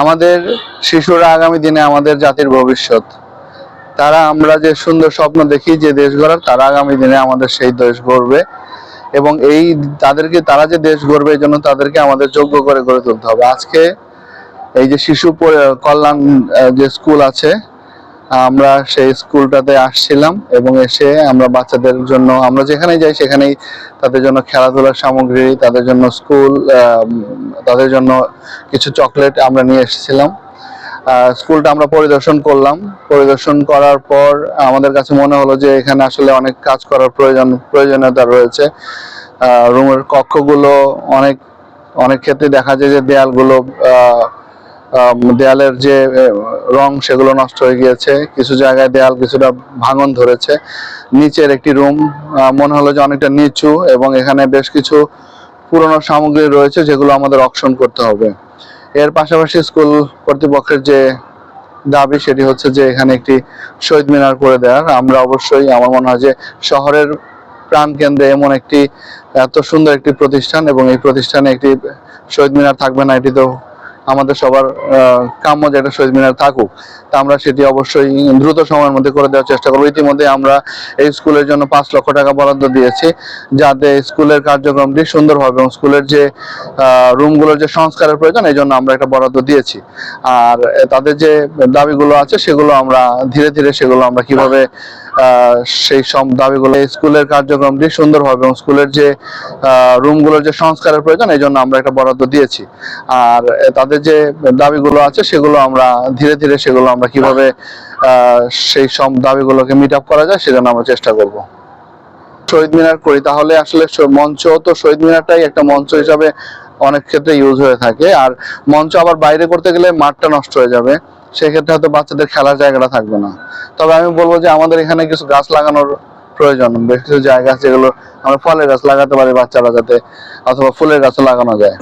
আমাদের শিশুরা আগামী দিনে আমাদের জাতির ভবিষ্যৎ। তারা আমরা যে সুন্দর স্বপ্ন দেখি যে দেশ গড়ার, তারা আগামী দিনে আমাদের সেই দেশ গড়বে। এবং এই তাদেরকে, তারা যে দেশ গড়বে, এই জন্য তাদেরকে আমাদের যোগ্য করে গড়ে তুলতে হবে। আজকে এই যে শিশু কল্যাণ যে স্কুল আছে আমরা সেই স্কুলটাতে আসছিলাম এবং এসে আমরা বাচ্চাদের জন্য আমরা যেখানে যাই সেখানেই তাদের জন্য খেলাধুলার সামগ্রী তাদের জন্য স্কুল তাদের জন্য কিছু চকলেট আমরা নিয়ে এসেছিলাম। স্কুলটা আমরা পরিদর্শন করলাম। পরিদর্শন করার পর আমাদের কাছে মনে হলো যে এখানে আসলে অনেক কাজ করার প্রয়োজন প্রয়োজনীয়তা রয়েছে। রুমের কক্ষগুলো অনেক অনেক ক্ষেত্রে দেখা যায় যে দেয়ালগুলো আহ, দেয়ালের যে রং সেগুলো নষ্ট হয়ে গিয়েছে। কিছু জায়গায় দেয়াল কিছুটা ভাঙন ধরেছে। নিচের একটি রুম মনে হলো যে অনেকটা নিচু এবং এখানে বেশ কিছু পুরনো সামগ্রী রয়েছে যেগুলো আমাদের অকশন করতে হবে। এর পাশাপাশি স্কুল কর্তৃপক্ষের যে দাবি সেটি হচ্ছে যে এখানে একটি শহীদ মিনার করে দেওয়ার। আমরা অবশ্যই, আমার মনে হয় যে শহরের প্রাণকেন্দ্রে এমন একটি, এত সুন্দর একটি প্রতিষ্ঠান এবং এই প্রতিষ্ঠানে একটি শহীদ মিনার থাকবে না, এটি তো আমাদের সবার কাম্য যেটা শহীদ মিনার থাকুক, তা আমরা সেটি অবশ্যই দ্রুত সময়ের মধ্যে করে দেওয়ার চেষ্টা করব। ইতিমধ্যে আমরা এই স্কুলের জন্য পাঁচ লক্ষ টাকা বরাদ্দ দিয়েছি, যাতে স্কুলের কার্যক্রমটি সুন্দর হবে এবং স্কুলের যে রুমগুলোর যে সংস্কারের প্রয়োজন, এই জন্য আমরা একটা বরাদ্দ দিয়েছি। আর তাদের যে দাবিগুলো আছে, সেগুলো আমরা ধীরে ধীরে সেগুলো আমরা কীভাবে সেই সব দাবিগুলো স্কুলের কার্যক্রমটি সুন্দর হবে এবং স্কুলের যে রুমগুলোর যে সংস্কারের প্রয়োজন, এই জন্য আমরা একটা বরাদ্দ দিয়েছি। আর তাদের যে দাবিগুলো আছে, সেগুলো আমরা ধীরে ধীরে সেগুলো আমরা কীভাবে সেই সব দাবিগুলোকে মিট আপ করা যায়, সেজন্য আমরা চেষ্টা করব। শহীদ মিনার করি, তাহলে আসলে মঞ্চ তো শহীদ মিনারটাই একটা মঞ্চ হিসাবে অনেক ক্ষেত্রে ইউজ হয়ে থাকে। আর মঞ্চ আবার বাইরে করতে গেলে মাঠটা নষ্ট হয়ে যাবে। সেক্ষেত্রে হয়তো বাচ্চাদের খেলার জায়গাটা থাকবে না। তবে আমি বলব যে আমাদের এখানে কিছু গাছ লাগানোর প্রয়োজন, বেশ কিছু জায়গা আছে যেগুলো আমরা ফলের গাছ লাগাতে পারি বাচ্চারা যাতে, অথবা ফুলের গাছও লাগানো যায়।